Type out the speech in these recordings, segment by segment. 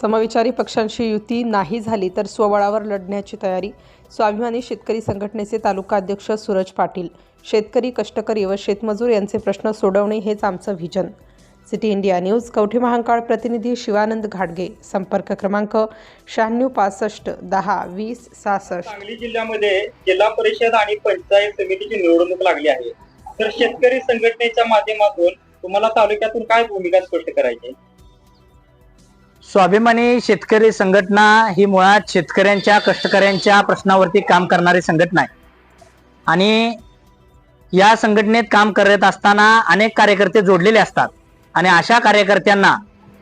समविचारी पक्षांशी युती नाही झाली तर स्वबळावर लढण्याची तयारी. स्वाभिमानी शेतकरी संघटनेचे तालुका अध्यक्ष सूरज पाटील शेतकरी कष्टकरी व शेतमजूर यांचे प्रश्न सोडवणे हेच आमचं vision. City India news Kavathe Mahankal प्रतिनिधी शिवानंद घाटगे संपर्क क्रमांक शहाण्णव पासष्ट दहा वीस सहासष्ट. सांगली जिल्ह्यामध्ये जिल्हा परिषद आणि पंचायत समितीची निवडणूक लागली आहे. तर शेतकरी संघटनेच्या माध्यमातून तुम्हाला तालुक्यातून काय भूमिका स्पष्ट करायची? स्वाभिमानी शेतकरी संघटना ही मुळात शेतकऱ्यांच्या कष्टकऱ्यांच्या प्रश्नावरती काम करणारी संघटना आहे. आणि या संघटनेत काम करत असताना अनेक कार्यकर्ते जोडलेले असतात. आणि अशा कार्यकर्त्यांना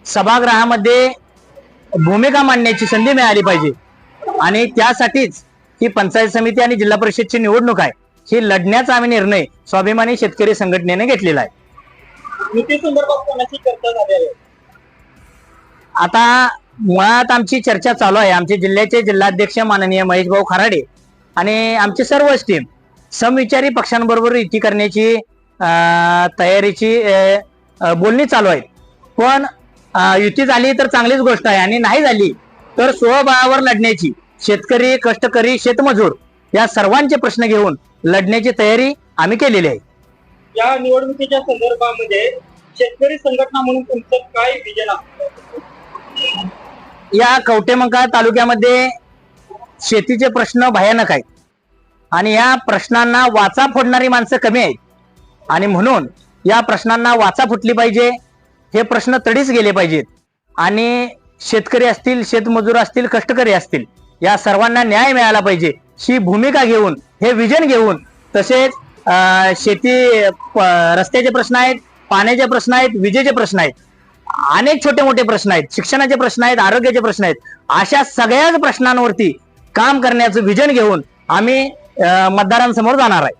सभागृहामध्ये भूमिका मांडण्याची संधी मिळाली पाहिजे. आणि त्यासाठीच ही पंचायत समिती आणि जिल्हा परिषदची निवडणूक आहे. ही लढण्याचा आम्ही निर्णय स्वाभिमानी शेतकरी संघटनेने घेतलेला आहे. आता मुळात आमची चर्चा चालू आहे. आमचे जिल्ह्याचे जिल्हाध्यक्ष माननीय महेश भाऊ खराडे आणि आमची सर्वच टीम समविचारी पक्षांबरोबर युती करण्याची तयारीची बोलणी चालू आहेत. पण युती झाली तर चांगलीच गोष्ट आहे आणि नाही झाली तर स्वबळावर लढण्याची शेतकरी कष्टकरी शेतमजूर या सर्वांचे प्रश्न घेऊन लढण्याची तयारी आम्ही केलेली आहे. या निवडणुकीच्या संदर्भामध्ये शेतकरी संघटना म्हणून तुमचं काय विजन आहे या कवटेमंका तालुक्यामध्ये शेतीचे प्रश्न भयानक आहेत. आणि या प्रश्नांना वाचा फोडणारी माणसं कमी आहेत. आणि म्हणून या प्रश्नांना वाचा फुटली पाहिजे हे प्रश्न तडीच गेले पाहिजेत. आणि शेतकरी असतील शेतमजूर असतील कष्टकरी असतील या सर्वांना न्याय मिळाला पाहिजे. ही भूमिका घेऊन हे विजन घेऊन तसेच शेती रस्त्याचे प्रश्न आहेत पाण्याचे प्रश्न आहेत विजेचे प्रश्न आहेत. अनेक छोटे मोठे प्रश्न आहेत. शिक्षणाचे प्रश्न आहेत आरोग्याचे प्रश्न आहेत. अशा सगळ्याच प्रश्नांवरती काम करण्याचं विजन घेऊन आम्ही मतदारांसमोर जाणार आहे.